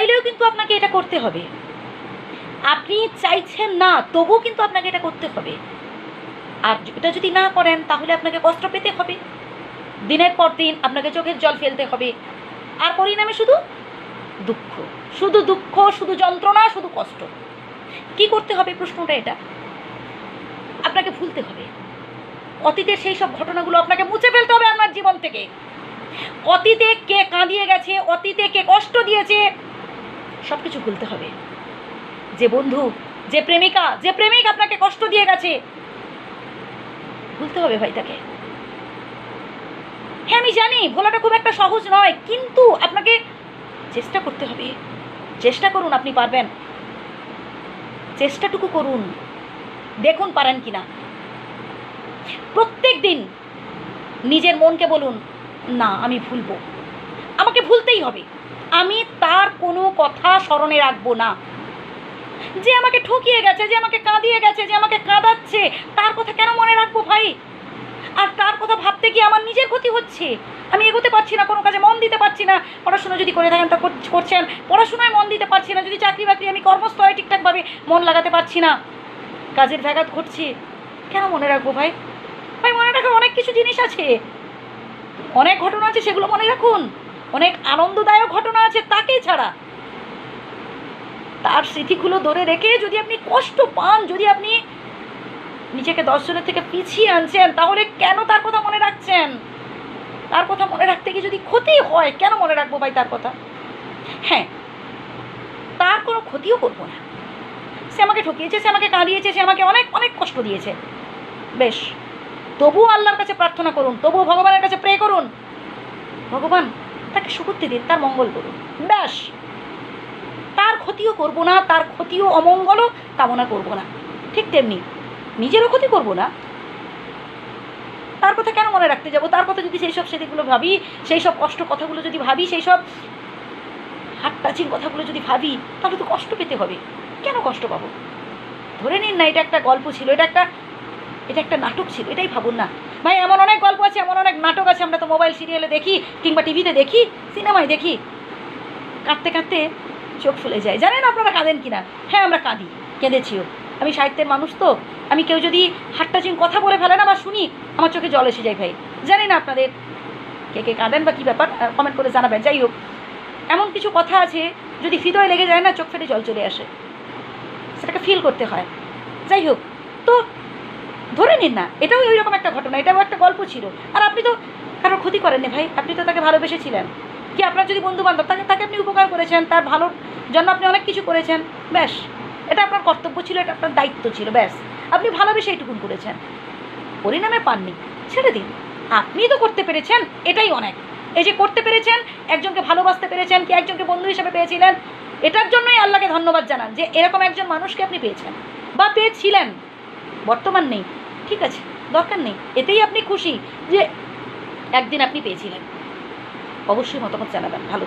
চাইলেও কিন্তু আপনাকে এটা করতে হবে। আপনি চাইছেন না, তবুও কিন্তু আপনাকে এটা করতে হবে। আর এটা যদি না করেন, তাহলে আপনাকে কষ্ট পেতে হবে। দিনের পর দিন আপনাকে চোখের জল ফেলতে হবে। আর পরিণামে শুধু দুঃখ। শুধু দুঃখ, শুধু যন্ত্রণা, শুধু কষ্ট। কি করতে হবে প্রশ্নটা এটা? আপনাকে ভুলতে হবে। অতীতের সেই সব ঘটনাগুলো আপনাকে মুছে ফেলতে হবে আপনার জীবন থেকে। অতীতে কে কাঁদিয়ে গেছে, অতীতে কে কষ্ট দিয়েছে সব কিছু ভুলতে হবে। যে বন্ধু, যে প্রেমিকা, যে প্রেমিক আপনাকে কষ্ট দিয়ে গেছে। ভুলতে হবে ভাই তাকে। হ্যাঁ আমি জানি, ভোলাটা খুব একটা সহজ নয়, কিন্তু আপনাকে চেষ্টা করতে হবে। চেষ্টা করুন, আপনি পারবেন। চেষ্টাটুকু করুন। দেখুন পারেন কিনা। প্রত্যেক দিন নিজের মনকে বলুন, না, আমি ভুলবো। আমাকে ভুলতেই হবে। আমি তার কোনো কথা স্মরণে রাখব না। যে আমাকে ঠকিয়ে গেছে, যে আমাকে কাঁদিয়ে গেছে, যে আমাকে কাঁদাচ্ছে, তার কথা কেন মনে রাখব ভাই? আর তার কথা ভাবতে গিয়ে আমার নিজের ক্ষতি হচ্ছে। আমি এগোতে পারছি না, কোনো কাজে মন দিতে পারছি না। পড়াশোনা যদি করে থাকেন, তা করছেন। পড়াশোনায় মন দিতে পারছি না। যদি চাকরি বাকরি আমি কর্মস্থলে ঠিকঠাকভাবে মন লাগাতে পারছি না। কাজের ব্যাঘাত ঘটছে। কেন মনে রাখব ভাই? ভাই, মনে রাখার অনেক কিছু জিনিস আছে। অনেক ঘটনা আছে, সেগুলো মনে রাখুন। অনেক আনন্দদায়ক ঘটনা আছে, তাকে ছাড়া। তার স্মৃতিগুলো ধরে রেখে যদি আপনি কষ্ট পান, যদি আপনি নিজেকে দর্শনের থেকে পিছিয়ে আনছেন, তাহলে কেন তার কথা মনে রাখছেন? তার কথা মনে রাখতে গিয়ে যদি ক্ষতি হয়, কেন মনে রাখব ভাই তার কথা? হ্যাঁ তার কোনো ক্ষতিও করব না। সে আমাকে ঠকিয়েছে, সে আমাকে কাঁদিয়েছে, সে আমাকে অনেক অনেক কষ্ট দিয়েছে। বেশ, তবুও আল্লাহর কাছে প্রার্থনা করুন, তবুও ভগবানের কাছে প্রে করুন। ভগবান তাকে সুকৃতি দিন, তার মঙ্গল করুন। ব্যাস। তার ক্ষতিও করব না, তার ক্ষতিও অমঙ্গলও কামনা করব না। ঠিক তেমনি নিজেরও ক্ষতি করব না। তার কথা কেন মনে রাখতে যাব? তার কথা যদি সেই সব স্মৃতিগুলো ভাবি সেই সব কষ্ট কথাগুলো যদি ভাবি সেই সব হাট টাচিং কথাগুলো যদি ভাবি, তাহলে তো কষ্ট পেতে হবে। কেন কষ্ট পাবো? ধরে নিন না, এটা একটা গল্প ছিল, এটা একটা এটা একটা নাটক ছিল, এটাই ভাবুন না। ভাই, এমন অনেক গল্প আছে, এমন অনেক নাটক আছে, আমরা তো মোবাইল সিরিয়ালে দেখি, কিংবা টিভিতে দেখি সিনেমায় দেখি। কাঁদতে কাঁদতে চোখ ফুলে যায়। জানেন আপনারা কাঁদেন কিনা? হ্যাঁ আমরা কাঁদি, কেঁদেছিও। আমি সাহিত্যের মানুষ তো, আমি কেউ যদি হাট্টাচিং কথা বলে ফেলে না বা শুনি, আমার চোখে জল এসে যায় ভাই। জানি না আপনাদের কে কে কাঁদেন বা কী ব্যাপার কমেন্ট করে জানাবেন। যাই হোক, এমন কিছু কথা আছে, যদি হৃদয় লেগে যায় না, চোখ ফেটে জল চলে আসে। সেটাকে ফিল করতে হয়। যাই হোক, তো ধরে নিন না, এটাও ওই রকম একটা ঘটনা, এটাও একটা গল্প ছিল। আর আপনি তো কারোর ক্ষতি করেননি ভাই, আপনি তো তাকে ভালোবেসেছিলেন। কি আপনার যদি বন্ধু বান্ধব তাকে তাকে আপনি উপকার করেছেন, তার ভালোর জন্য আপনি অনেক কিছু করেছেন, ব্যাস। এটা আপনার কর্তব্য ছিল, এটা আপনার দায়িত্ব ছিল, ব্যাস। আপনি ভালোবেসে এইটুকুন করেছেন। পরিণামে পাননি, ছেড়ে দিন। আপনি তো করতে পেরেছেন, এটাই অনেক। এই যে করতে পেরেছেন, একজনকে ভালোবাসতে পেরেছেন, কি একজনকে বন্ধু হিসেবে পেয়েছিলেন, এটার জন্যই আল্লাহকে ধন্যবাদ জানান যে এরকম একজন মানুষকে আপনি পেয়েছেন বা পেয়েছিলেন। বর্তমান নেই। ঠিক আছে, দরকার নেই। এতেই আপনি খুশি যে একদিন আপনি পেয়েছিলেন। অবশ্যই মতামত জানাবেন। ভালো।